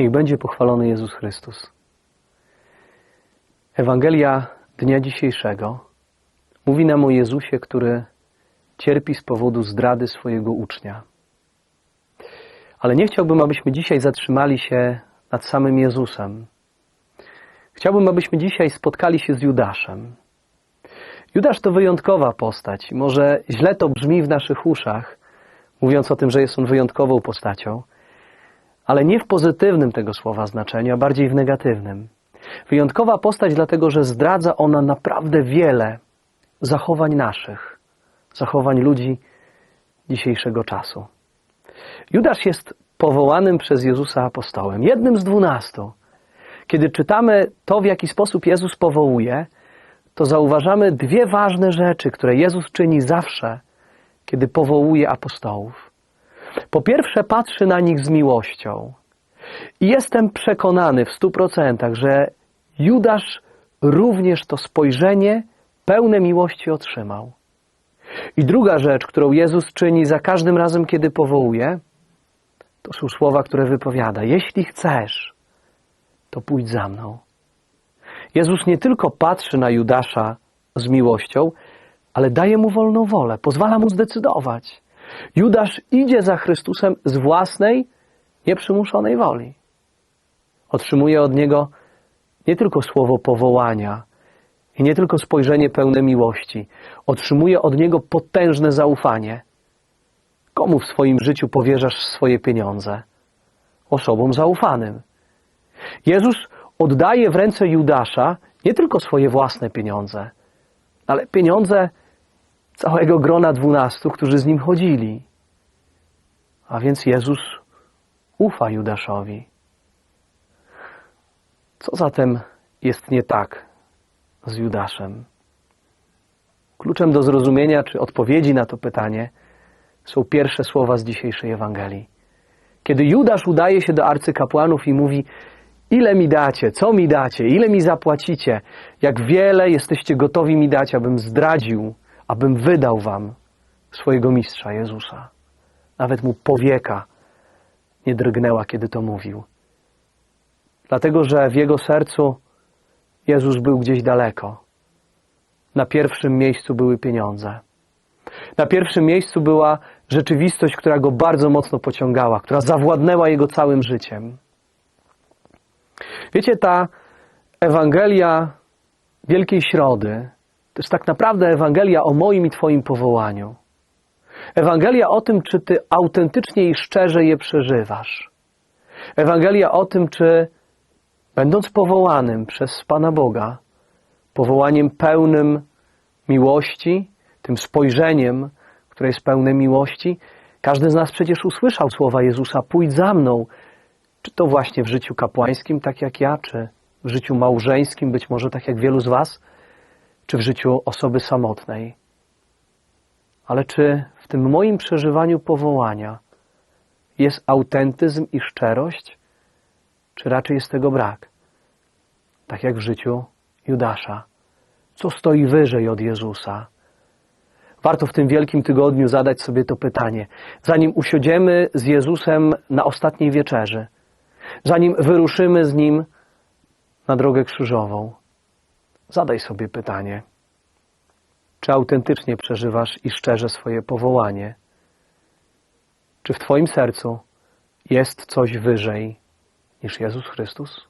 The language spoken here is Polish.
Niech będzie pochwalony Jezus Chrystus. Ewangelia dnia dzisiejszego mówi nam o Jezusie, który cierpi z powodu zdrady swojego ucznia. Ale nie chciałbym, abyśmy dzisiaj zatrzymali się nad samym Jezusem. Chciałbym, abyśmy dzisiaj spotkali się z Judaszem. Judasz to wyjątkowa postać. Może źle to brzmi w naszych uszach, mówiąc o tym, że jest on wyjątkową postacią, ale nie w pozytywnym tego słowa znaczeniu, a bardziej w negatywnym. Wyjątkowa postać, dlatego że zdradza ona naprawdę wiele zachowań naszych, zachowań ludzi dzisiejszego czasu. Judasz jest powołanym przez Jezusa apostołem, jednym z dwunastu. Kiedy czytamy to, w jaki sposób Jezus powołuje, to zauważamy dwie ważne rzeczy, które Jezus czyni zawsze, kiedy powołuje apostołów. Po pierwsze, patrzy na nich z miłością. I jestem przekonany w stu procentach, że Judasz również to spojrzenie pełne miłości otrzymał. I druga rzecz, którą Jezus czyni za każdym razem, kiedy powołuje, to są słowa, które wypowiada: Jeśli chcesz, to pójdź za mną. Jezus nie tylko patrzy na Judasza z miłością, ale daje mu wolną wolę, pozwala mu zdecydować. Judasz idzie za Chrystusem z własnej, nieprzymuszonej woli. Otrzymuje od niego nie tylko słowo powołania i nie tylko spojrzenie pełne miłości, otrzymuje od niego potężne zaufanie. Komu w swoim życiu powierzasz swoje pieniądze? Osobom zaufanym. Jezus oddaje w ręce Judasza nie tylko swoje własne pieniądze, ale pieniądze całego grona dwunastu, którzy z nim chodzili. A więc Jezus ufa Judaszowi. Co zatem jest nie tak z Judaszem? Kluczem do zrozumienia czy odpowiedzi na to pytanie są pierwsze słowa z dzisiejszej Ewangelii. Kiedy Judasz udaje się do arcykapłanów i mówi: Ile mi dacie, co mi dacie, ile mi zapłacicie, jak wiele jesteście gotowi mi dać, abym zdradził, abym wydał wam swojego mistrza Jezusa. Nawet mu powieka nie drgnęła, kiedy to mówił. Dlatego, że w jego sercu Jezus był gdzieś daleko. Na pierwszym miejscu były pieniądze. Na pierwszym miejscu była rzeczywistość, która go bardzo mocno pociągała, która zawładnęła jego całym życiem. Wiecie, ta Ewangelia Wielkiej Środy to jest tak naprawdę Ewangelia o moim i Twoim powołaniu. Ewangelia o tym, czy Ty autentycznie i szczerze je przeżywasz. Ewangelia o tym, czy będąc powołanym przez Pana Boga, powołaniem pełnym miłości, tym spojrzeniem, które jest pełne miłości, każdy z nas przecież usłyszał słowa Jezusa: Pójdź za mną, czy to właśnie w życiu kapłańskim, tak jak ja, czy w życiu małżeńskim, być może tak jak wielu z Was, czy w życiu osoby samotnej. Ale czy w tym moim przeżywaniu powołania jest autentyzm i szczerość, czy raczej jest tego brak? Tak jak w życiu Judasza. Co stoi wyżej od Jezusa? Warto w tym wielkim tygodniu zadać sobie to pytanie. Zanim usiądziemy z Jezusem na ostatniej wieczerzy, zanim wyruszymy z Nim na drogę krzyżową, zadaj sobie pytanie, czy autentycznie przeżywasz i szczerze swoje powołanie? Czy w Twoim sercu jest coś wyżej niż Jezus Chrystus?